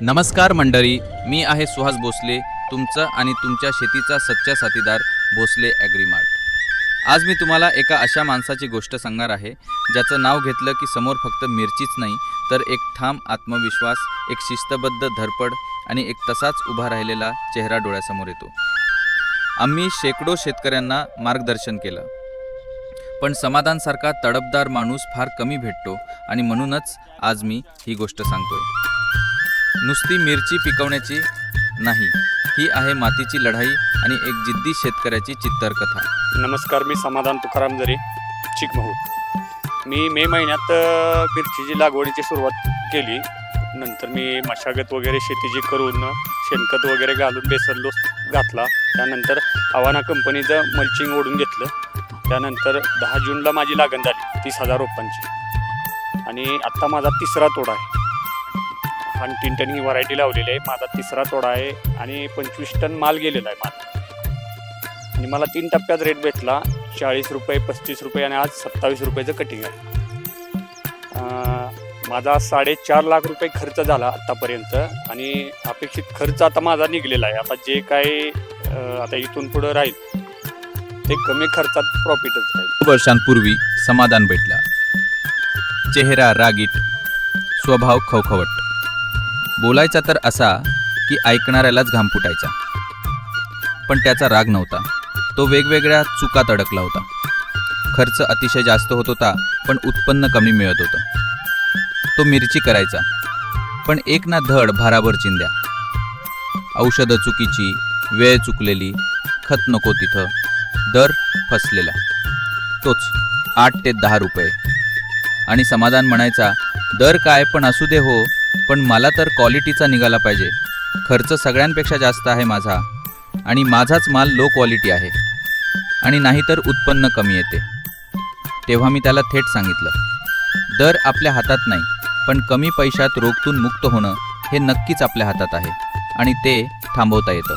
नमस्कार मंडळी मी आहे सुहास भोसले तुमचं आणि तुमच्या शेतीचा सच्चा साथीदार भोसले ॲग्रीमार्ट. आज मी तुम्हाला एका अशा माणसाची गोष्ट सांगणार आहे ज्याचं नाव घेतलं की समोर फक्त मिरचीच नाही तर एक ठाम आत्मविश्वास एक शिस्तबद्ध धडपड आणि एक तसाच उभा राहिलेला चेहरा डोळ्यासमोर येतो. आम्ही शेकडो शेतकऱ्यांना मार्गदर्शन केलं. पण समाधानसारखा तडपदार माणूस फार कमी भेटतो आणि म्हणूनच आज मी ही गोष्ट सांगतोय. नुसती मिरची पिकवण्याची नाही. ही आहे मातीची लढाई आणि एक जिद्दी शेतकऱ्याची चित्तरकथा. नमस्कार मी समाधान तुकाराम जरे चिकमहूर मी मे महिन्यात मिरचीची लागवडीची सुरुवात केली. नंतर मी मशागत वगैरे शेतीची करून शेणखत वगैरे घालून बेसन लोस घातला. त्यानंतर आव्हाना कंपनीचं मल्चिंग ओढून घेतलं. त्यानंतर दहा जूनला माझी लागण झाली तीस हजार रोपांची. आणि आत्ता माझा तिसरा तोडा आहे. तीन टन ही व्हरायटी लावलेली आहे. माझा तिसरा तोडा आहे आणि पंचवीस टन माल गेलेला आहे माझा. आणि मला तीन टप्प्यात रेट भेटला. चाळीस रुपये पस्तीस रुपये आणि आज सत्तावीस रुपयाचं कटिंग आहे. माझा साडेचार लाख रुपये खर्च झाला आत्तापर्यंत आणि अपेक्षित खर्च आता माझा निघलेला आहे. आता जे काय आता इथून पुढं राहील ते कमी खर्चात प्रॉफिटच राहील. वर्षांपूर्वी समाधान भेटला. चेहरा रागीट स्वभाव खवखवट. बोलायचा तर असा की ऐकणाऱ्यालाच घाम फुटायचा. पण त्याचा राग नव्हता. तो वेगवेगळ्या चुकात अडकला होता. खर्च अतिशय जास्त होत होता पण उत्पन्न कमी मिळत होतं. तो मिरची करायचा पण एक ना धड भाराभर चिंध्या. औषधं चुकीची वेळ चुकलेली खत नको तिथं दर फसलेला. तोच आठ ते दहा रुपये. आणि समाधान म्हणायचा दर काय पण असू दे हो पण मला तर क्वालिटीचा निघाला पाहिजे. खर्च सगळ्यांपेक्षा जास्त आहे माझा. आणि माझाच माल लो क्वालिटी आहे. आणि नाहीतर उत्पन्न कमी येते. तेव्हा मी त्याला थेट सांगितलं. दर आपल्या हातात नाही पण कमी पैशात रोगतून मुक्त होणं हे नक्कीच आपल्या हातात आहे. आणि ते थांबवता येतं.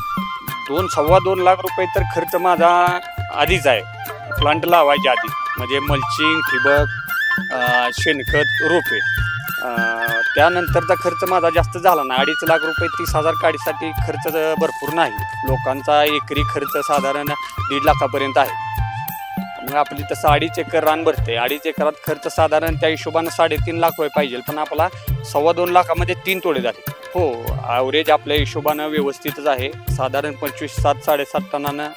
दोन सव्वा दोन लाख रुपये तर खर्च माझा आधीच आहे. प्लांट लावायच्या आधी. म्हणजे मल्चिंग ठिबक शेणखत रोपे. त्यानंतरचा खर्च माझा जास्त झाला नाही. अडीच लाख रुपये तीस हजार काडीसाठी खर्च भरपूर नाही. लोकांचा एकरी खर्च साधारण दीड लाखापर्यंत आहे. मग आपली तसं अडीच एकर रान भरते. अडीच एकरात खर्च साधारण त्या हिशोबानं साडेतीन लाख रुपये पाहिजे. पण आपला सव्वा दोन लाखामध्ये तीन तोडे झाले. हो ॲव्हरेज आपल्या हिशोबानं व्यवस्थितच आहे. साधारण पंचवीस सात साडेसात टनानं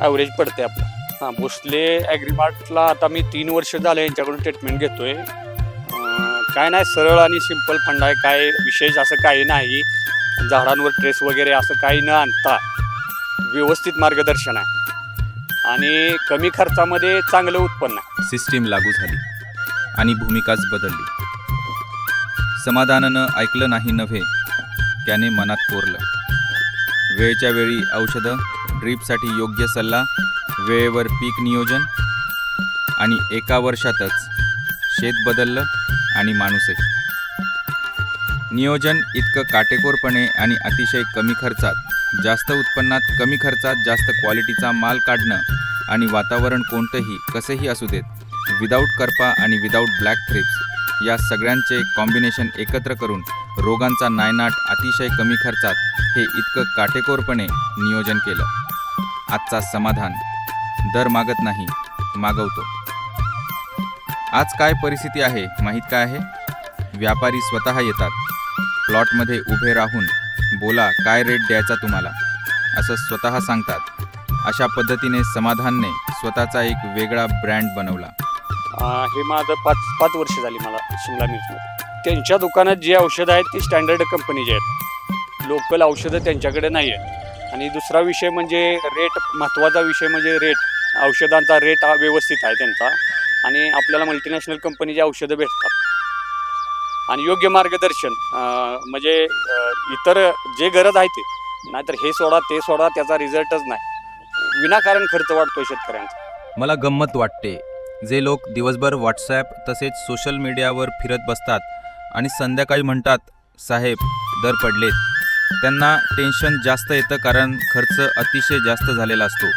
ॲव्हरेज पडते आपलं. हां भोसले ॲग्रीमार्टला आता मी तीन वर्ष झालं यांच्याकडून ट्रीटमेंट घेतो आहे काय नाही सरळ आणि सिंपल फंड आहे. काय विशेष असं काही नाही. झाडांवर ट्रेस वगैरे असं काही न आणता व्यवस्थित मार्गदर्शन आहे. आणि कमी खर्चामध्ये चांगलं उत्पन्न आहे. सिस्टीम लागू झाली आणि भूमिकाच बदलली. समाधानानं ऐकलं नाही नव्हे त्याने मनात कोरलं. वेळच्या वेळी औषधं ड्रीपसाठी योग्य सल्ला वेळेवर पीक नियोजन आणि एका वर्षातच शेत बदललं. आणि माणूसही. नियोजन इतकं काटेकोरपणे आणि अतिशय कमी खर्चात जास्त उत्पन्नात कमी खर्चात जास्त क्वालिटीचा माल काढणं आणि वातावरण कोणतंही कसंही असू देत विदाऊट करपा आणि विदाऊट ब्लॅक थ्रिप्स या सगळ्यांचे कॉम्बिनेशन एकत्र करून रोगांचा नायनाट अतिशय कमी खर्चात हे इतकं काटेकोरपणे नियोजन केलं. आजचा समाधान दर मागत नाही मागवतो. आज काय परिस्थिती आहे माहीत काय आहे? व्यापारी स्वतः येतात. प्लॉटमध्ये उभे राहून बोला काय रेट द्यायचा तुम्हाला? असं स्वतः सांगतात. अशा पद्धतीने समाधानने स्वतःचा एक वेगळा ब्रँड बनवला. हे माझं पाच पाच वर्ष झाली मला शिमला मिरची त्यांच्या दुकानात जे औषधं आहेत ती स्टँडर्ड कंपनीची आहेत. लोकल औषधं त्यांच्याकडे नाही आहेत आणि दुसरा विषय म्हणजे रेट महत्त्वाचा विषय म्हणजे रेट औषधांचा रेट हा व्यवस्थित आहे त्यांचा. आणि आपल्याला मल्टीनॅशनल कंपनीची औषधं भेटतात. आणि योग्य मार्गदर्शन म्हणजे इतर जे गरज आहे ते नाहीतर हे सोडा ते सोडा त्याचा रिझल्टच नाही. विनाकारण खर्च वाढतो शेतकऱ्यांचा. मला गंमत वाटते. जे लोक दिवसभर व्हॉट्सॲप तसेच सोशल मीडियावर फिरत बसतात आणि संध्याकाळी म्हणतात साहेब दर पडलेत. त्यांना टेन्शन जास्त येतं कारण खर्च अतिशय जास्त झालेला असतो.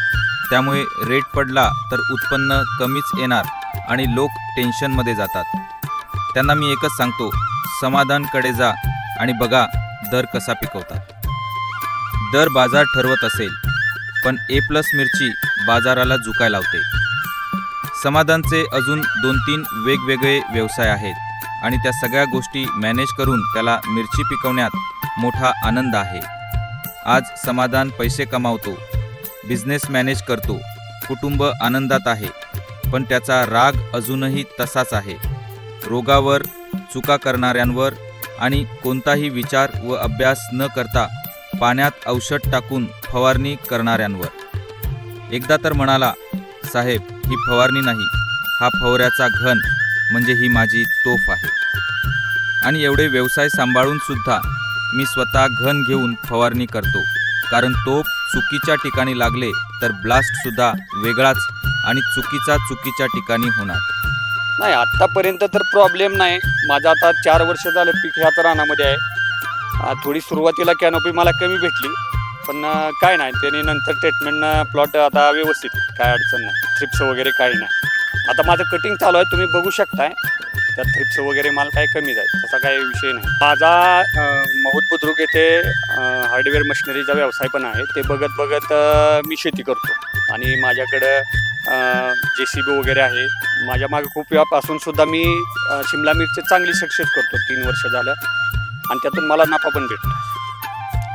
त्यामुळे रेट पडला तर उत्पन्न कमीच येणार. आणि लोक टेन्शनमध्ये जातात. त्यांना मी एकच सांगतो समाधानकडे जा आणि बघा दर कसा पिकवतात. दर बाजार ठरवत असेल पण ए प्लस मिरची बाजाराला झुकाय लावते. समाधानचे अजून दोन तीन वेगवेगळे व्यवसाय आहेत आणि त्या सगळ्या गोष्टी मॅनेज करून त्याला मिरची पिकवण्यात मोठा आनंद आहे. आज समाधान पैसे कमावतो बिझनेस मॅनेज करतो कुटुंब आनंदात आहे. पण त्याचा राग अजूनही तसाच आहे. रोगावर चुका करणाऱ्यांवर आणि कोणताही विचार व अभ्यास न करता पाण्यात औषध टाकून फवारणी करणाऱ्यांवर. एकदा तर म्हणाला साहेब ही फवारणी नाही. हा फवऱ्याचा घन म्हणजे ही माझी तोफ आहे. आणि एवढे व्यवसाय सांभाळून सुद्धा मी स्वतः घन घेऊन फवारणी करतो. कारण तोफ चुकीच्या ठिकाणी लागले तर ब्लास्टसुद्धा वेगळाच आणि चुकीचा चुकीच्या ठिकाणी होणार. नाही आत्तापर्यंत तर प्रॉब्लेम नाही. माझं आता चार वर्ष झालं पीक ह्याच रानामध्ये आहे. थोडी सुरुवातीला कॅनोपी मला कमी भेटली पण काय नाही त्याने नंतर ट्रीटमेंटनं प्लॉट आता व्यवस्थित काय अडचण नाही. थ्रिप्स वगैरे काही नाही. आता माझं कटिंग चालू आहे तुम्ही बघू शकताय. त्या थ्रिप्स वगैरे मला काही कमी जाईल तसा काही विषय नाही. माझा अ, महूद बुद्रुक येथे हार्डवेअर मशिनरीचा व्यवसाय पण आहे. ते बघत बघत मी शेती करतो. आणि माझ्याकडं जे सी बी वगैरे आहे. माझ्या मागे खूप वेळापासून सुद्धा मी शिमला मिरची चांगली सक्सेस करतो. तीन वर्ष झालं. आणि त्यातून मला नफा पण भेटतो.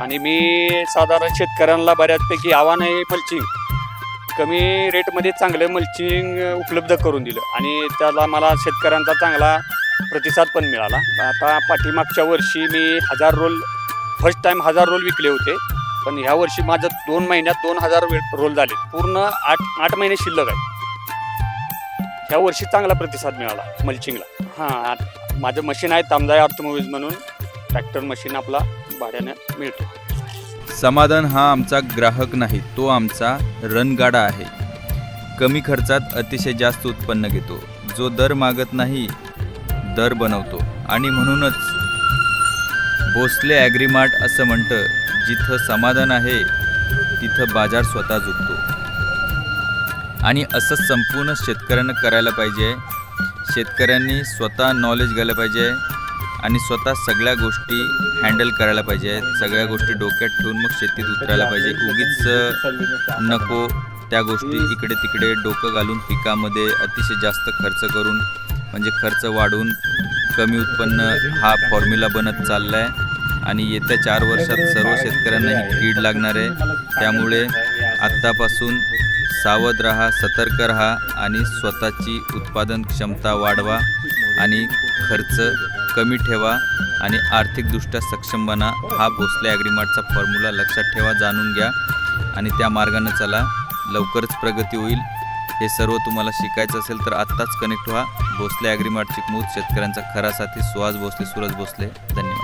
आणि मी साधारण शेतकऱ्यांना बऱ्याचपैकी आव्हान आहे मल्चिंग कमी रेटमध्ये चांगलं मल्चिंग उपलब्ध करून दिलं. आणि त्याला मला शेतकऱ्यांचा चांगला प्रतिसाद पण मिळाला. आता पाठीमागच्या वर्षी मी हजार रोल फर्स्ट टाईम हजार रोल विकले होते. पण ह्या वर्षी माझं दोन महिन्यात दोन हजार रोल झाले. पूर्ण आठ आठ महिने शिल्लक आहे. ह्या वर्षी चांगला प्रतिसाद मिळाला मल्चिंगला हां माझं मशीन आहे तामजाय अर्थमोवीज म्हणून. ट्रॅक्टर मशीन आपला भाड्यानं मिळतो समाधान हा आमचा ग्राहक नाही तो आमचा रणगाडा आहे. कमी खर्चात अतिशय जास्त उत्पन्न घेतो जो दर मागत नाही दर बनवतो. आणि म्हणूनच भोसले ॲग्रीमार्ट असं म्हणतं जिथं समाधान आहे तिथं बाजार स्वतः झुकतो आणि असं संपूर्ण शेतकऱ्यांना करायला पाहिजे शेतकऱ्यांनी स्वतः नॉलेज घ्यायला पाहिजे आणि स्वतः सगळ्या गोष्टी हँडल करायला पाहिजे. सगळ्या गोष्टी डोक्यात ठेवून मग शेतीत उतरायला पाहिजे. उगीच नको त्या गोष्टी इकडे तिकडे डोकं घालून पिकामध्ये अतिशय जास्त खर्च करून म्हणजे खर्च वाढून कमी उत्पन्न हा फॉर्म्युला बनत चालला आहे आणि येत्या चार वर्षात सर्व शेतकऱ्यांना ही कीड लागणार आहे. त्यामुळे आत्तापासून सावध राहा सतर्क राहा आणि स्वतःची उत्पादन क्षमता वाढवा आणि खर्च कमी ठेवा आणि आर्थिकदृष्ट्या सक्षम बना. हा भोसले ॲग्रीमार्टचा फॉर्म्युला लक्षात ठेवा जाणून घ्या आणि त्या मार्गानं चला. लवकरच प्रगती होईल. हे सर्व तुम्हाला शिकायचं असेल तर आत्ताच कनेक्ट व्हा. भोसले ॲग्रीमार्ट चिकमूत शेतकऱ्यांचा खरा साथी सुहास भोसले सूरज भोसले. धन्यवाद.